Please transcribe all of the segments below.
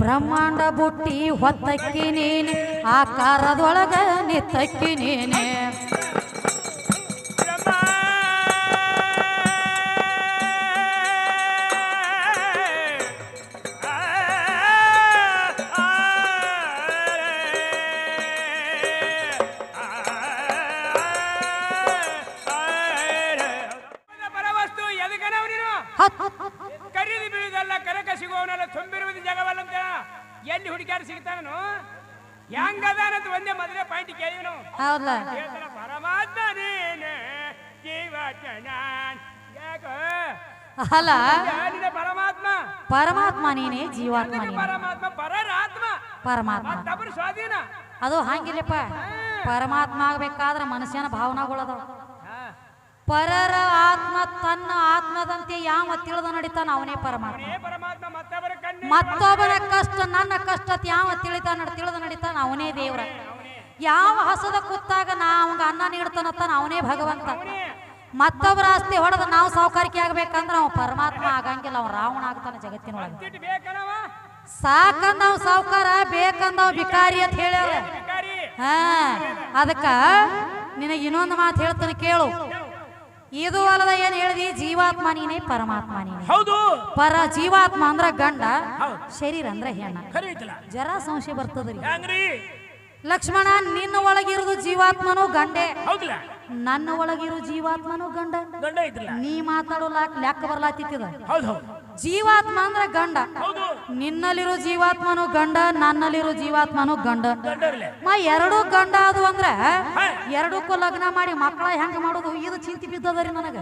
ಬ್ರಹ್ಮಾಂಡ ಬುಟ್ಟಿ ಹೊತ್ತಕ್ಕಿ ನೀನೆ ಆಕಾರದೊಳಗ ನಿತ್ತಕ್ಕಿ ಸಿಗುವವನಲ್ಲ ತುಂಬಿರುವುದು ಜಗವಲ್ಲಂತ. ಎಲ್ಲಿ ಹುಡುಗಿಯಾರು ಸಿಗ್ತಾನನು ಹೆಂಗದಾನಂತ ಒಂದೇ ಮದುವೆ ಪಾಯಿಂಟ್ ಕೇಳಿವನು. ಪರಮಾತ್ಮ ನೀನೆ ಜೀವಚನ ಅಲ್ಲ. ಪರಮಾತ್ಮ. ಪರಮಾತ್ಮ ನೀನೇ ಜೀವಾತ್ಮ ಪರಮಾತ್ಮ ಪರರಾತ್ಮ. ಪರಮಾತ್ಮ. ಸ್ವಾಧೀನ. ಅದು ಹಂಗಿಲ್ಲಪ್ಪ. ಪರಮಾತ್ಮ ಆಗ್ಬೇಕಾದ್ರ ಮನುಷ್ಯನ ಭಾವನಾಗಳದಾವ. ಪರರ ಆತ್ಮ ತನ್ನ ಆತ್ಮದಂತೆ ಯಾವ ತಿಳಿದ ನಡೀತಾನ ಅವನೇ ಪರಮಾತ್ಮ. ಮತ್ತೊಬ್ಬರ ಕಷ್ಟ, ನನ್ನ ಕಷ್ಟ ಯಾವ ತಿಳಿತಾನ ತಿಳಿದು ನಡಿತಾನ? ಅವನೇ ದೇವ್ರ. ಯಾವ ಹಸದ ಕುತ್ತಾಗ ನಾ ಅವಂಗ ಅನ್ನ ನೀಡ್ತಾನತ್ತಾನ ಅವನೇ ಭಗವಂತ. ಮತ್ತೊಬ್ಬರ ಆಸ್ತಿ ಹೊಡೆದ ನಾವು ಸಾವುಕಾರಿಕೆ ಆಗ್ಬೇಕಂದ್ರೆ ಅವ ಪರಮಾತ್ಮ ಆಗಂಗಿಲ್ಲ. ಅವ ರಾವಣ ಆಗ್ತಾನೆ ಜಗತ್ತಿನೊಳಗೆ. ಬೇಕನವ ಸಾಕಂದವ್ ಸಾವುಕಾರ ಬೇಕಂದವ್ ಬಿಕಾರಿ ಅಂತ ಹೇಳ್ಯಾರ. ಹ ಹಾ, ಅದಕ್ಕ ನಿನಗೆ ಇನ್ನೊಂದು ಮಾತು ಹೇಳ್ತಾನೆ ಕೇಳು. ಇದು ಅಲ್ಲದ ಏನ್ ಹೇಳಿದಿ? ಜೀವಾತ್ಮ ನೀನೇ ಪರಮಾತ್ಮ ನೀನೇ. ಹೌದು. ಪರ ಜೀವಾತ್ಮ ಅಂದ್ರ ಗಂಡ ಶರೀರ ಅಂದ್ರ ಹೆಣ್ಣ. ಜರ ಸಂಶಯ ಬರ್ತದ್ರಿ. ಲಕ್ಷ್ಮಣ ನಿನ್ನ ಒಳಗಿರುದು ಜೀವಾತ್ಮನು ಗಂಡೆ. ನನ್ನ ಒಳಗಿರು ಜೀವಾತ್ಮನು ಗಂಡ. ನೀ ಮಾತಾಡೋ ಲಾಕ್ ಲೆಕ್ಕ ಬರ್ಲಾತಿತ್ತದ. ಜೀವಾತ್ಮ ಅಂದ್ರ ಗಂಡ. ನಿನ್ನಲ್ಲಿರೋ ಜೀವಾತ್ಮನು ಗಂಡ ನನ್ನಲ್ಲಿರೋ ಜೀವಾತ್ಮನು ಗಂಡ. ಮ ಎರಡು ಗಂಡ ಅದು ಅಂದ್ರೆ ಎರಡಕ್ಕೂ ಲಗ್ನ ಮಾಡಿ ಮಕ್ಕಳ ಹೆಂಗ ಮಾಡೋದು? ಇದು ಚಿಂತೆ ಬಿದ್ದದರಿ ನನಗ.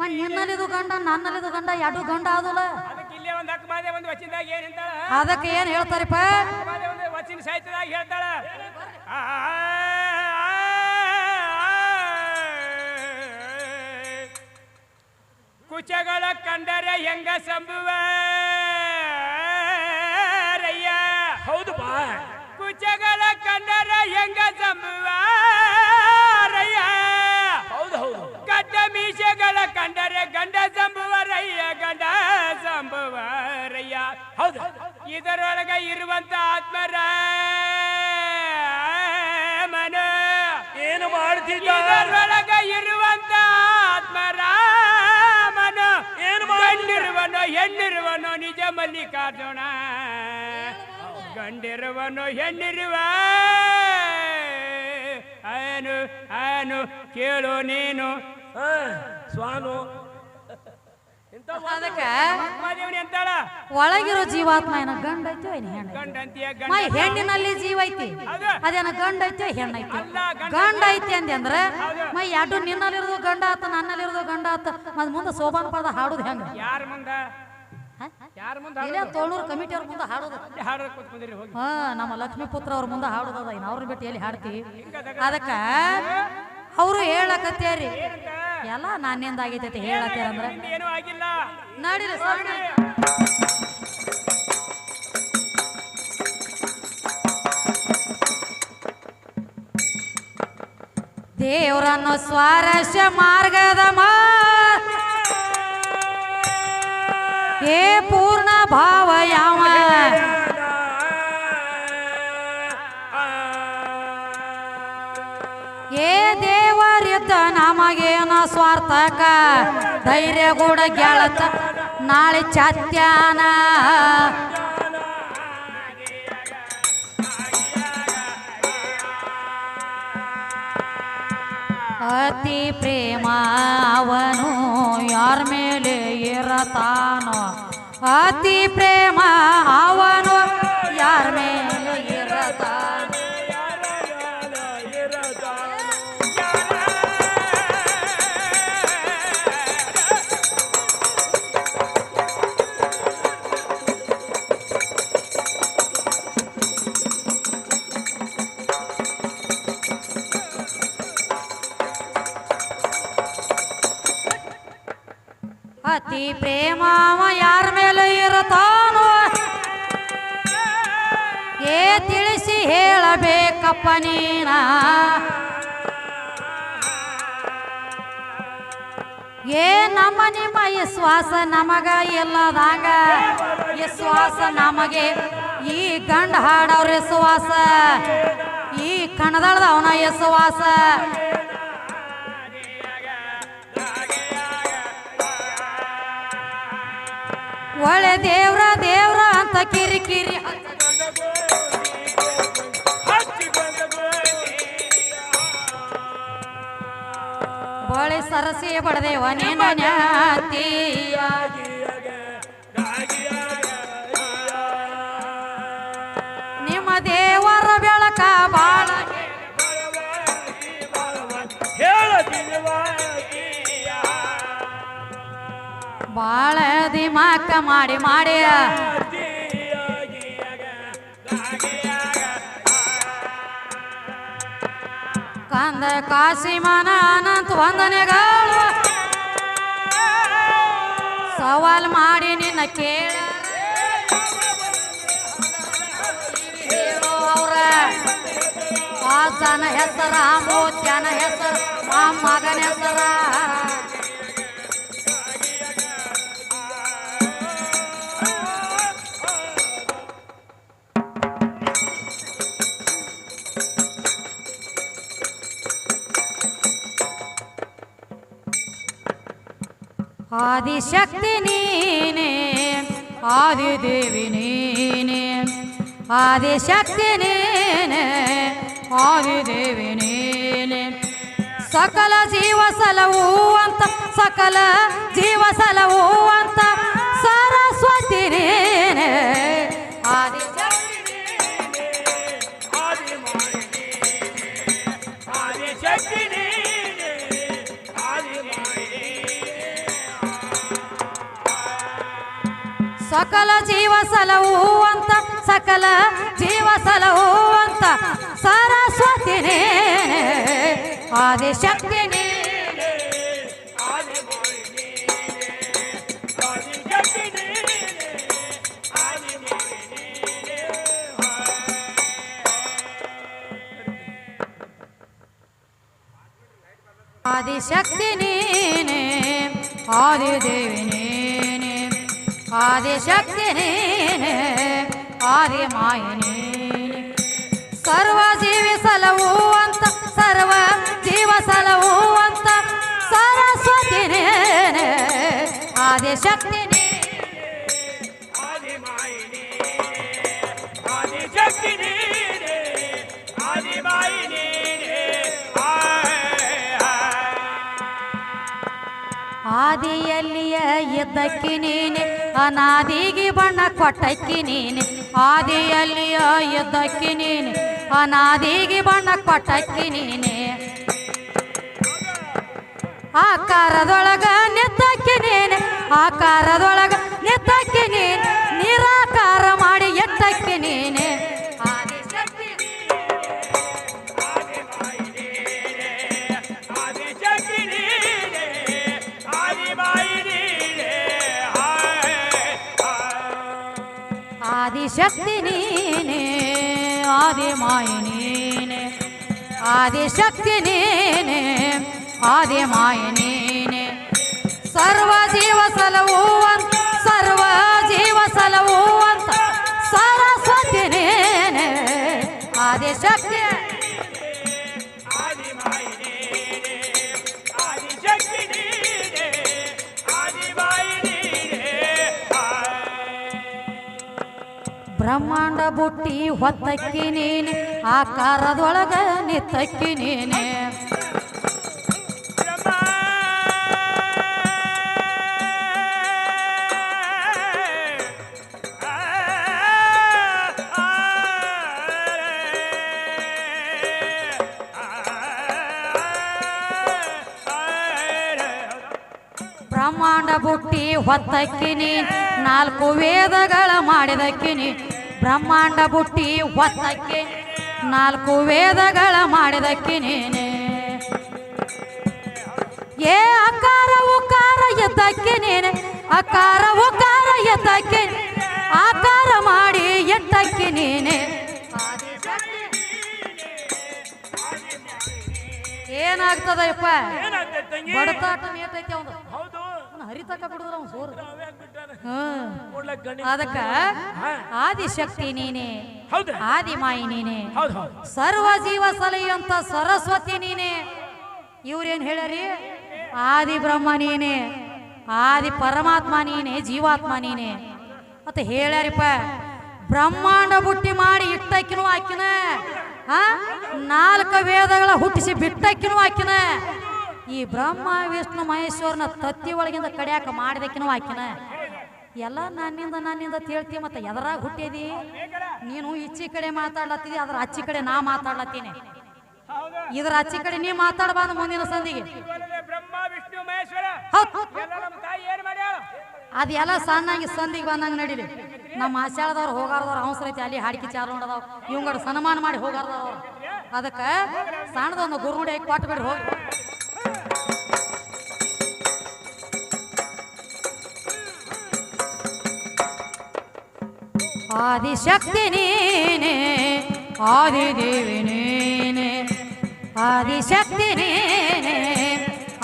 ಮ ನಿನ್ನಲ್ಲಿದು ಗಂಡ ನನ್ನಲ್ಲಿದು ಗಂಡ ಎರಡು ಗಂಡ ಆದಲ್ಲ. ಅದಕ್ಕೆ ಏನ್ ಹೇಳ್ತಾರಪ್ಪ? ಕುಚಗಳ ಕಂಡರೆ ಹೆಂಗ ಸಂಭುವರಯ್ಯ? ಹೌದು ಬಾ. ಕುಚಗಳ ಕಂಡರೆ ಹೆಂಗ ಸಂಭುವರಯ್ಯ? ಹೌದು ಹೌದು ಗಡ್ಡ ಮೀಸೆಗಳ ಕಂಡರೆ ಗಂಡ ಸಂಭುವರಯ್ಯ ಗಂಡ ಸಂಭುವರಯ್ಯ. ಹೌದು. ಇದರೊಳಗೆ ಇರುವಂತ ಆತ್ಮರ ಮನ. ಏನು ಮಾಡ್ತಿದ್ದ? ಇದರೊಳಗೆ ಇರುವಂತ ಆತ್ಮರಾಮನ ಮಲ್ಲಿಕಾರ್ಜುನ. ಗಂಡಿರುವನು ಹೆಣ್ಣಿರುವ. ಅನು ಅನು ಕೇಳು ನೀನು. ಸ್ವಾನು. ಒಳಗಿರೋ ಜೀವಾತ್ಮ ಏನ ಗಂಡ ಐತಿ ಗಂಡ ಹೆಣ್ಣಿನಲ್ಲಿ ಜೀವ ಐತಿ. ಅದೇನ ಗಂಡ ಐತಿ ಹೆಣ್ಣ ಐತಿ? ಗಂಡ ಐತಿ ಅಂದೆ ಮೈ ಮ ಎರಡು ನಿನ್ನಲ್ಲಿರೋದು ಗಂಡ ಆತ ನನ್ನಲ್ಲಿರೋದು ಗಂಡ ಆತ ಮತ್ ಮುಂದೆ ಸೋಬಾನ್ ಪದ ಹಾಡುದು ಹೆಂಗ? ಯಾರ ಮುಂದ? ಯಾರ ಮುಂದ ಇಲ್ಲೇ ತೋಳೂರು ಕಮಿಟಿ ಅವ್ರ ಮುಂದೆ ಹಾಡೋದು. ಹಾಡೋದ್ ಕೂತ್ಕೊಂಡಿರಿ ಹೋಗಿ. ಹಾ ನಮ್ಮ ಲಕ್ಷ್ಮೀ ಪುತ್ರ ಅವ್ರ ಮುಂದೆ ಹಾಡೋದದ ಇನ್ನು ಅವ್ರನ್ನ ಬಿಟ್ಟು ಎಲ್ಲಿ ಹಾಡ್ತಿ? ಅದಕ್ಕ ಅವರು ಹೇಳಕತ್ತೇರಿ ಎಲ್ಲ ನಾನಿಂದ ಆಗೈತೈತಿ ಹೇಳತ್ತೇರ ಅಂದ್ರೆ? ಏನೂ ಆಗಿಲ್ಲ. ನಡೀರಿ ಸ್ವಲ್ಪ ದೇವರನ್ನು ಸ್ವಾರಸ್ಯ ಮಾರ್ಗದ ಮಾ ಏ ಪೂರ್ಣ ಭಾವ ಯಾವ? ಏ ದೇವರಿದ್ದ ನಮಗೇನ ಸ್ವಾರ್ಥಕ? ಧೈರ್ಯ ಕೂಡ ಗೆಳತ, ನಾಳೆ ಚಾತ್ಯಾನ. ಅತಿ ಪ್ರೇಮ ಅವನು ಯಾರ ಮೇಲೆ ಇರತಾನೋ ಅತಿ ಪ್ರೇಮ ಅವನು ಯಾರ ಮೇಲೆ ಇರತಾನೋ ಏ ನಮ್ಮ ನಿಮ್ಮ ವಿಶ್ವಾಸ ನಮಗ ಇಲ್ಲದಾಗ? ವಿಶ್ವಾಸ ನಮಗೆ ಈ ಗಂಡ ಹಾಡವ್ರ ಶ್ವಾಸ, ಈ ಕಣದಳದ ಅವನ ವಿಶ್ವಾಸ ಒಳ್ಳೆ ದೇವ್ರ ದೇವ್ರ ಅಂತ ಕಿರಿ ಬಳಿ ಸರಸಿ ಬಡದೇವ ನೀನ ನ್ಯಾತಿಯ ನಿಮ್ಮ ದೇವರ ಬೆಳಕ ಬಾಳ. ಬಾಳ ದಿಮಾಕ ಮಾಡಿ ಮಾಡಿ ಕಂದ ಕಾಸಿಮನ ಅನಂತ ವಂದನೆಗಳು. ಸವಾಲ್ ಮಾಡಿ ನಿನ್ನ ಕೇಳ. ಆಸನ ಹೆಸರ ಮೋತ್ಯನ ಹೆಸರ ಆ ಮಗನ ಹೆಸರ. ಆದಿಶಕ್ತಿ ನೀನೆ ಆದಿದೇವಿ ನೀನೆ. ಆದಿಶಕ್ತಿ ನೀನೇ ಆದಿದೇವಿ ನೀನೆ. ಸಕಲ ಜೀವ ಸಲವು ಅಂತ ಸಕಲ ಜೀವ ಸಕಲ ಜೀವ ಸಲವು ಅಂತ ಸಕಲ ಜೀವ ಸಲವು ಅಂತ ಸರಸ್ವತಿ ಆದಿ ಆದಿಶಕ್ತಿ ನೀನೆ. ಆದಿದೇವಿನೇ ಆದಿಶಕ್ತಿ ನೀನೆ ಆದಿಮಾಯ ಸರ್ವ ಜೀವಿ ಸಲವು ಅಂತ ಸರ್ವ ಜೀವ ಸಲವು ಅಂತ ಸರಸ್ವತಿ ನೀನೆ ಆದಿಯಲ್ಲಿಯ ಇದ್ದಕ್ಕಿ ನೀನೆ, ಅನಾದಿಗೆ ಬಣ್ಣ ಕೊಟ್ಟಕ್ಕಿ ನೀನೆ. ಆದಿಯಲ್ಲಿಯ ನೀನೆ, ಅನಾದಿಗೆ ಬಣ್ಣ ಕೊಟ್ಟಕ್ಕಿ ನೀನೆ. ಆಕಾರದೊಳಗ ನಿದ್ದಕ್ಕಿ ನೀನೆ, ಆಕಾರದೊಳಗ ನಿದ್ದಕ್ಕಿ ನೀನೆ. ನಿರಾಕಾರ ಮಾಡಿ ಎಟ್ಟಕ್ಕಿ ನೀನೆ. ಆದಿಶಕ್ತಿ ನೀನೆ ಆದಿಮಾಯ ನೀನೆ ಆದಿಶಕ್ತಿ ನೀನೆ ಆದಿಮಾಯ ನೀನೆ ಸರ್ವ ಜೀವ ಸಲವು ಅಂತ ಸರ್ವ ಜೀವ ಸಲವು ಬ್ರಹ್ಮಾಂಡ ಬುಟ್ಟಿ ಹೊತ್ತಕ್ಕಿ ನೀನೆ ಆಕಾರದೊಳಗ ನಿತ್ತಕ್ಕಿ ನೀನೆ. ಬ್ರಹ್ಮಾಂಡ ಬುಟ್ಟಿ ಹೊತ್ತಕ್ಕಿನಿ ನಾಲ್ಕು ವೇದಗಳ ಮಾಡಿದಕ್ಕಿ ನೀ ಬ್ರಹ್ಮಾಂಡ ಬುಟ್ಟಿ ಒತ್ತಕ್ಕೆ ನಾಲ್ಕು ವೇದಗಳ ಮಾಡಿದಕ್ಕೆ ನೀನೆ. ಏ ಅಕಾರ ಉಕಾರ ಎದ್ದಕ್ಕೆ ನೀನೆ ಅಕಾರ ಉಕಾರ ಎದ್ದಕ್ಕೆ ಆಕಾರ ಮಾಡಿ ಎತ್ತಕ್ಕೆ ನೀನೆ. ಏನಾಗ್ತದಪ್ಪ ಬಡತಾಟ ಏತೈತೆ ಅವನು. ಹರಿತಕ್ಕ ಬಿಡುದ್ರ ಅವ್ನು ಸೋರು. ಅದಕ್ಕ ಆದಿಶಕ್ತಿ ನೀನೆ. ಆದಿಮಾಯಿ ನೀನೇ. ಸರ್ವ ಜೀವ ಸಲಹಿಯಂತ ಸರಸ್ವತಿ ನೀನೇ. ಇವ್ರೇನ್ ಹೇಳ್ಯಾರಿ? ಆದಿ ಬ್ರಹ್ಮ ನೀನೆ. ಆದಿ ಪರಮಾತ್ಮ ನೀನೆ ಜೀವಾತ್ಮ ನೀನೆ. ಮತ್ತ ಹೇಳ್ಯಾರಿಪ್ಪ ಬ್ರಹ್ಮಾಂಡ ಬುಟ್ಟಿ ಮಾಡಿ ಇಟ್ಟಕ್ಕಿನೂ ಆಕಿನ. ಆ ನಾಲ್ಕು ವೇದಗಳ ಹುಟ್ಟಿಸಿ ಬಿಟ್ಟಕ್ಕಿನೂ ಆಕಿನ. ಈ ಬ್ರಹ್ಮ, ವಿಷ್ಣು, ಮಹೇಶ್ವರನ ತತ್ತಿ ಒಳಗಿಂದ ಕಡಿಯಾಕ ಮಾಡಿದಕ್ಕಿನೂ ಆಕಿನ. ಎಲ್ಲ ನನ್ನಿಂದ ನನ್ನಿಂದ ತಿಳ್ತಿ ಮತ್ತೆ ಎದರಾಗ ಹುಟ್ಟಿದಿ? ನೀನು ಇಚ್ಚಿ ಕಡೆ ಮಾತಾಡ್ಲತ್ತಿದಿ, ಅದ್ರ ಅಚ್ಚಿ ಕಡೆ ನಾ ಮಾತಾಡ್ಲತ್ತೀನಿ. ಇದ್ರ ಅಚ್ಚಿ ಕಡೆ ನೀ ಮಾತಾಡಬಾರ್ದು ಮುಂದಿನ ಸಂದಿಗೆ. ಅದೆಲ್ಲ ಸಣ್ಣಾಗಿ ಸಂದಿಗೆ ಬಂದಂಗೆ ನಡೀಲಿ. ನಮ್ಮ ಆಶಾಳದವ್ರು ಹೋಗಾರದವ್ರು ಅವಸರೈತಿ ಅಲ್ಲಿ ಹಾಡಿಕೆ ಚಾರ ನೋಡದವ್ ಇವಂಗಡ ಸನ್ಮಾನ ಮಾಡಿ ಹೋಗಾರದವ್ರು ಅದಕ್ಕೆ ಸಣ್ಣದೊಂದು ಗುರುಡಿ ಕೊಟ್ಟು ಬಿಡಿ ಹೋಗಿ. ಆದಿಶಕ್ತಿ ನೀನೆ ಆದಿದೇವಿ ನೀನೆ ಆದಿಶಕ್ತಿ ನೀನೆ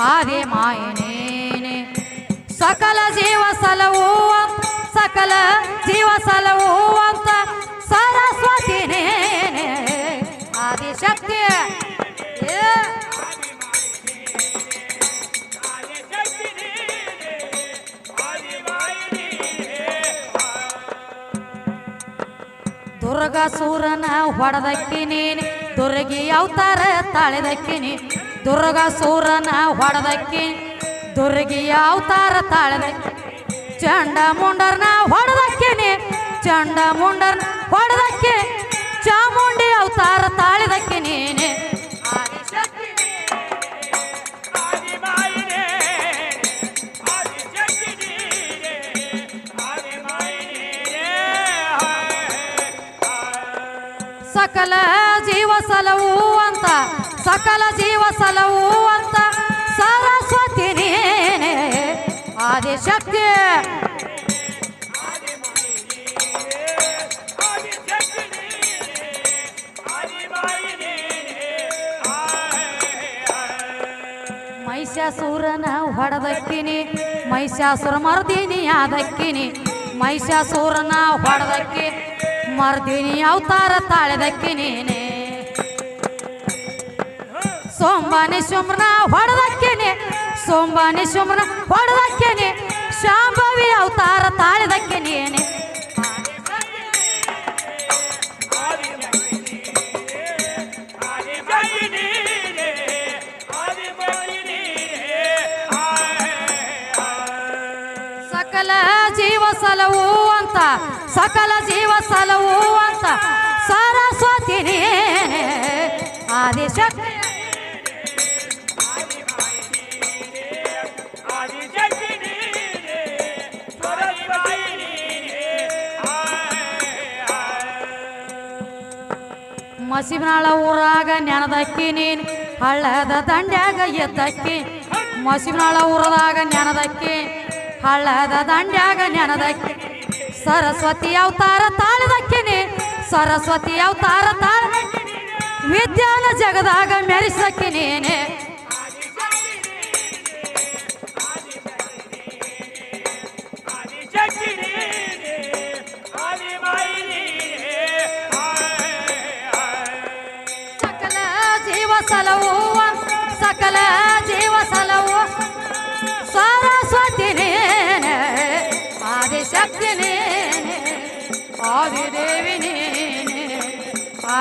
ಆದಿ ಮಾಯ ನೀನೆ ಸಕಲ ಜೀವ ಸಲವೂವ ಸಕಲ ಜೀವ ಸಲವೂವಂತ ಸರಸ್ವತಿ ನೀನೆ. ಆದಿಶಕ್ತಿ ಏ ದುರ್ಗ ಸೂರನ ಹೊಡೆದಕ್ಕಿ ನೀನೆ ದುರ್ಗಿ ಅವತಾರ ತಾಳಿದಕ್ಕಿನಿ. ದುರ್ಗ ಸೂರನ ಹೊಡೆದಕ್ಕಿ ದುರ್ಗಿ ಅವತಾರ ತಾಳಿದಕ್ಕಿ ಚಂಡ ಮುಂಡರ್ನ ಹೊಡೆದಕ್ಕಿನಿ. ಚಂಡ ಮುಂಡರ್ನ ಹೊಡೆದಕ್ಕಿ ಚಾಮುಂಡಿ ಅವತಾರ ತಾಳಿದಕ್ಕಿ ನೀನೆ ಸಕಲ ಜೀವ ಸಲವು ಅಂತ, ಸಕಲ ಜೀವ ಸಲವು ಅಂತ ಸರಸ್ವತಿ ನೀನೆ. ಆದಿಶಕ್ತಿ ಮಹಿಷಾಸುರನ ಹೊಡೆದಕ್ಕಿನಿ ಮಹಿಷಾಸುರ ಮರ್ದಿನಿ ಆದಕ್ಕಿನಿ ಮಹಿಷಾಸುರನ ಹೊಡೆದಕ್ಕಿ ಮರ್ದಿನಿ ಅವತಾರ ತಾಳೆದಕ್ಕಿನೇನೆ ಸೋಂಬಾನಿ ಸುಮ್ರನ ಹೊಡೆದಕ್ಕೇನೆ ಸೋಂಬಾನಿ ಸುಮ್ರನ ಹೊಡೆದಕ್ಕೇನೆ ಶಾಂಭವಿ ಅವತಾರ ತಾಳೆದಕ್ಕಿನೇನೆ ಸಕಲ ಜೀವ ಸಲವು ಅಂತ. ಸಕಲ ಜೀವ ಸಲವು ಅಂತ. ಸರಸ್ವತಿ ನೀನೆ ಆದಿಶಕ್ತಿ ಮಸಿಬನಾಳ ಊರಾಗ ನೆನದಕ್ಕಿ ನೀನು, ಹಳ್ಳದ ದಂಡ್ಯಾಗ ಎದ್ದಕ್ಕಿ. ಮಸಿಬನಾಳ ಊರದಾಗ ನೆನದಕ್ಕಿ, ಹಳ್ಳದ ದಂಡ್ಯಾಗ ನೆನದಕ್ಕಿ. ಸರಸ್ವತಿ ಅವತಾರ ತಾಳದಕ್ಕಿನಿ ಸರಸ್ವತಿ ಅವತಾರ ತಾಳ ವಿದ್ಯಾನ ಜಗದಾಗ ಮೆರೆಸಕ್ಕೆ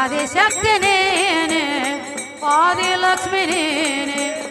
ಆದಿಶಕ್ತಿ ನೀನೆ ಆದಿಲಕ್ಷ್ಮಿ ನೀನೆ ಆ